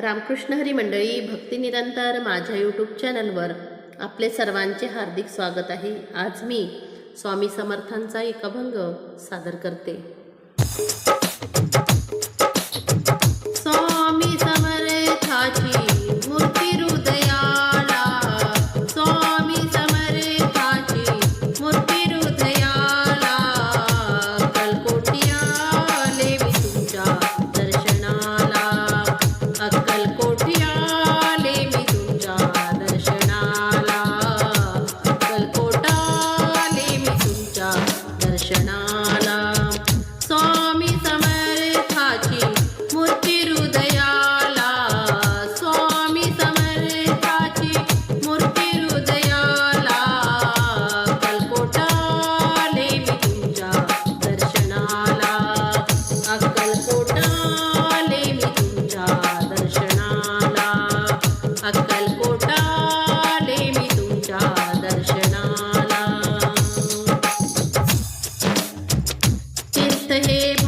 रामकृष्ण हरी मंडळी भक्तिनिरंतर माझ्या यूट्यूब चॅनलवर आपले सर्वांचे हार्दिक स्वागत आहे. आज मी स्वामी समर्थांचा एक अभंग सादर करते. hey.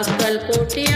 hasta el cotidiano.